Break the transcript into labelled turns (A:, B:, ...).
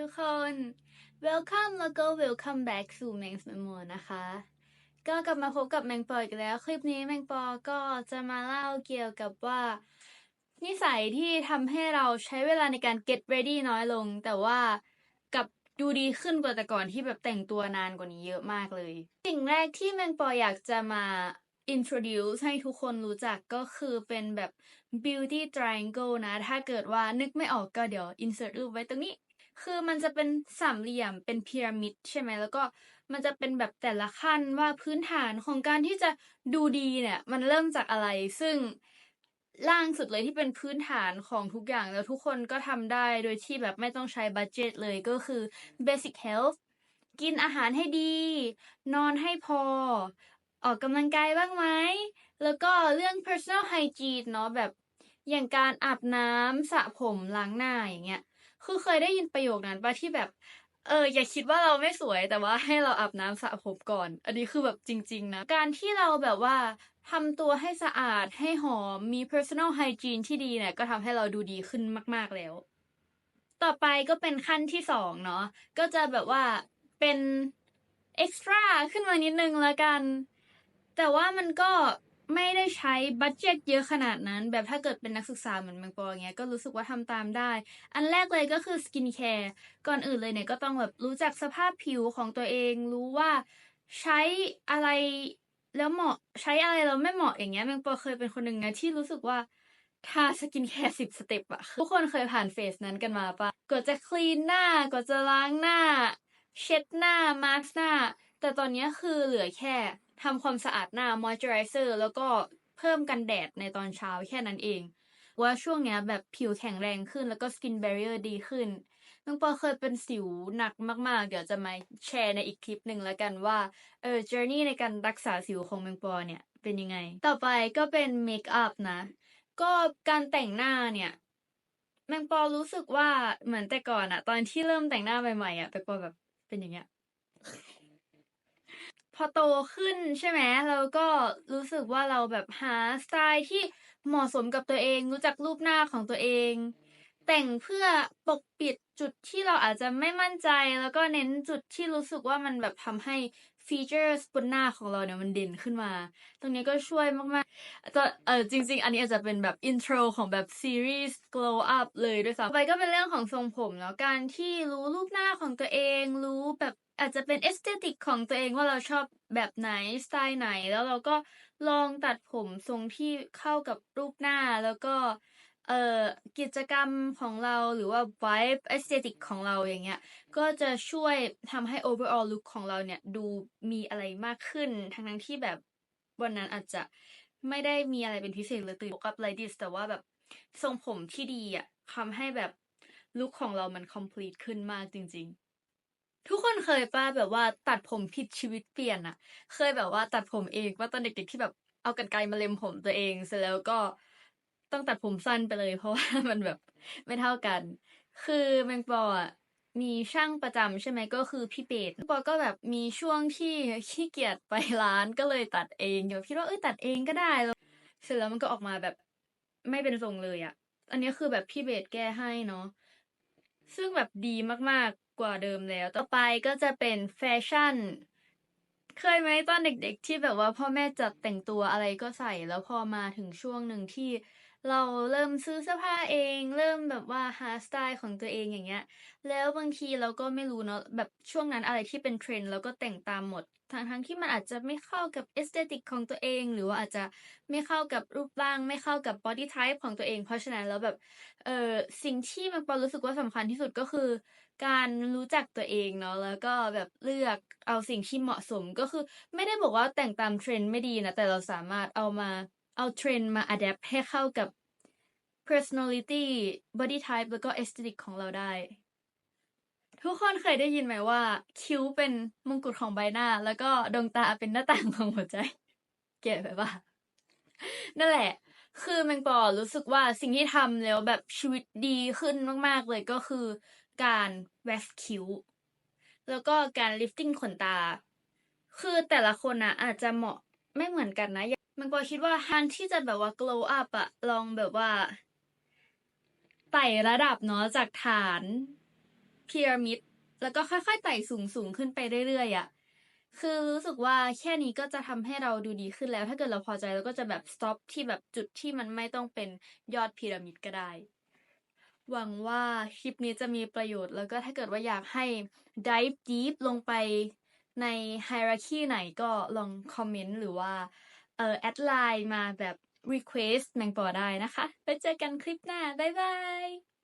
A: ทุกคน welcome แล้วก็ welcome back สู่แมงสมมนะคะ ก็กลับมาพบกับแมงปออีกแล้ว คลิปนี้แมงปอก็จะมาเล่าเกี่ยวกับว่า นิสัยที่ทำให้เราใช้เวลาในการ get ready น้อยลง แต่ว่ากับดูดีขึ้นกว่าแต่ก่อนที่แบบแต่งตัวนานกว่านี้เยอะมากเลย สิ่งแรกที่แมงปออยากจะมา introduce ให้ทุกคนรู้จักก็คือเป็นแบบ beauty triangle นะ ถ้าเกิดว่านึกไม่ออกก็เดี๋ยว insert รูปไว้ตรงนี้ คือมันจะเป็นสามเหลี่ยมเป็นพีระมิดใช่ไหมแล้วก็มันจะเป็นแบบแต่ละขั้นว่าพื้นฐานของการที่จะดูดีเนี่ย มันเริ่มจากอะไร ซึ่งล่างสุดเลยที่เป็นพื้นฐานของทุกอย่างแล้วทุกคนก็ทำได้โดยที่แบบไม่ต้องใช้บัตเจตเลยก็คือ basic health กินอาหารให้ดี นอนให้พอ ออกกำลังกายบ้างไหม แล้วก็เรื่อง personal hygiene เนาะแบบอย่างการอาบน้ำสระผมล้างหน้าอย่างเงี้ย คือเคยได้ยินประโยคนั้นปะที่แบบ เออ อย่าคิดว่าเราไม่สวยแต่ว่าให้เราอาบน้ำสระผมก่อน อันนี้คือแบบจริง ๆ นะ การที่เราแบบว่าทำตัวให้สะอาดให้หอมมี personal hygiene ที่ดีเนี่ยก็ทำให้เราดูดีขึ้นมาก ๆแล้ว ต่อไปก็เป็นขั้นที่สองเนาะก็จะแบบว่าเป็น extra ขึ้นมานิดนึงแล้วกัน แต่ว่ามันก็ ไม่ได้ใช้บัตเจ็ตเยอะขนาดนั้น แบบถ้าเกิดเป็นนักศึกษาเหมือนแมงปอย่างเงี้ยก็รู้สึกว่าทำตามได้ อันแรกเลยก็คือสกินแคร์ก่อนอื่นเลยเนี่ยก็ต้องแบบรู้จักสภาพผิวของตัวเองรู้ว่าใช้อะไรแล้วเหมาะใช้อะไรแล้วไม่เหมาะอย่างเงี้ยแมงปอเคยเป็นคนหนึ่งนะที่รู้สึกว่าทาสกินแคร์สิบสเต็ปอะทุกคนเคยผ่านเฟสนั้นกันมาปะกว่าจะคลีนหน้ากว่าจะล้างหน้า เช็ดหน้ามาสก์หน้า แต่ตอนนี้คือเหลือแค่ ทำความสะอาดหน้ามอยเจอไรเซอร์แล้วก็เพิ่มกันแดดในตอนเช้าแค่นั้นเอง ว่าช่วงเนี้ยแบบผิวแข็งแรงขึ้นแล้วก็สกินแบร r เ e อร์ดีขึ้นน้องปอเคยเป็นสิวหนักมาก ๆ เดี๋ยวจะมาแชร์ในอีกคลิปหนึ่งแล้วกันว่าเออ journey ในการรักษาสิวของแมงปอเนี่ยเป็นยังไง ต่อไปก็เป็นเมคอัพนะ ก็การแต่งหน้าเนี่ยแมงปอรู้สึกว่าเหมือนแต่ก่อนอะตอนที่เริ่มแต่งหน้าใหม่ๆอะแมงปอแบบเป็นอย่างเงี้ย พอโตขึ้นใช่ไหมเราก็รู้สึกว่าเราแบบหาสไตล์ที่เหมาะสมกับตัวเอง รู้จักรูปหน้าของตัวเอง แต่งเพื่อปกปิดจุดที่เราอาจจะไม่มั่นใจ แล้วก็เน้นจุดที่รู้สึกว่ามันแบบทำให้ฟีเจอร์บนหน้าของเราเนี่ยมันเด่นขึ้นมา ตรงนี้ก็ช่วยมากๆตอนเออจริง ๆ อันนี้อาจจะเป็นแบบอินโทรของแบบซีรีส์ glow up เลยด้วยซ้ำไปก็เป็นเรื่องของทรงผมแล้วการที่รู้รูปหน้าของตัวเอง รู้แบบ อาจจะเป็นเอสเตติกของตัวเองว่าเราชอบแบบไหนสไตล์ไหน แล้วเราก็ลองตัดผมทรงที่เข้ากับรูปหน้าแล้วก็เอ่อกิจกรรมของเราหรือว่า vibe aesthetic ของเราอย่างเงี้ย ก็จะช่วยทำให้ overall look ของเราเนี่ย ดูมีอะไรมากขึ้น ทั้งทั้งที่แบบวันนั้นอาจจะไม่ได้มีอะไรเป็นพิเศษเลยตื่นกับไลดิสแต่ว่าแบบทรงผมที่ดีอะทำให้แบบลุคของเรามัน complete ขึ้นมากจริง ๆ ทุกคนเคยป้าแบบว่าตัดผมผิดชีวิตเปลี่ยนอะเคยแบบว่าตัดผมเองว่าตอนเด็กๆที่แบบเอากรรไกรมาเล็มผมตัวเอง เสร็จแล้วก็ต้องตัดผมสั้นไปเลย เพราะว่ามันแบบไม่เท่ากัน คือแมงปออะมีช่างประจำใช่ไหมก็คือพี่เป็ดปอก็แบบมีช่วงที่ขี้เกียจไปร้านก็เลยตัดเองเดี๋ยวคิดว่าเอ้ยตัดเองก็ได้แล้วเสร็จแล้วมันก็ออกมาแบบไม่เป็นทรงเลยอะอันนี้คือแบบพี่เบสแก้ให้เนาะ ซึ่งแบบดีมากๆกว่าเดิมแล้ว ต่อไปก็จะเป็นแฟชั่น เคยไหมตอนเด็กๆที่แบบว่าพ่อแม่จัดแต่งตัวอะไรก็ใส่แล้วพอมาถึงช่วงหนึ่งที่ เราเริ่มซื้อเสื้อผ้าเอง เริ่มแบบว่าหาสไตล์ของตัวเองอย่างเงี้ย แล้วบางทีเราก็ไม่รู้เนาะแบบช่วงนั้นอะไรที่เป็นเทรนด์เราก็แต่งตามหมดทั้งทั้งที่มันอาจจะไม่เข้ากับเอสเตติกของตัวเอง หรือว่าอาจจะไม่เข้ากับรูปร่าง ไม่เข้ากับบอดี้ไทป์ของตัวเอง เพราะฉะนั้นแล้วแบบเออสิ่งที่มันปอรู้สึกว่าสำคัญที่สุดก็คือ การรู้จักตัวเองเนาะแล้วก็แบบเลือกเอาสิ่งที่เหมาะสมก็คือ ไม่ได้บอกว่าแต่งตามเทรนด์ไม่ดีนะแต่เราสามารถเอามา เอาเทรนด์มาอัดแอปให้เข้ากับ personality body type แล้วก็ aesthetic ของเราได้ ทุกคนเคยได้ยินไหมว่า คิ้วเป็นมงกุฎของใบหน้า แล้วก็ดวงตาเป็นหน้าต่างของหัวใจ เก็บไปปะนั่นแหละ คือแมงปอรู้สึกว่าสิ่งที่ทำแล้วแบบชีวิตดีขึ้นมากๆเลยก็คือการแวสคิ้ว แล้วก็การลิฟติ้งขนตา คือแต่ละคนอะอาจจะเหมาะไม่เหมือนกันนะ มงปอคิดว่าฮันที่จะแบบว่า glow up อะลองแบบว่าไต่ระดับเนาะจากฐานพีระมิดแล้วก็ค่อยๆไต่สูงสูงขึ้นไปเรื่อยๆอะคือรู้สึกว่าแค่นี้ก็จะทำให้เราดูดีขึ้นแล้ว ถ้าเกิดเราพอใจเราก็จะแบบ stop ที่แบบจุดที่มันไม่ต้องเป็นยอดพีระมิดก็ได้ หวังว่าคลิปนี้จะมีประโยชน์ แล้วก็ถ้าเกิดว่าอยากให้ dive deep ลงไปใน hierarchy ไหนก็ลองคอมเมนต์หรือว่า เอ่อแอดไลน์มาแบบ request แมงปอได้นะคะไปเจอกันคลิปหน้า บ๊ายบาย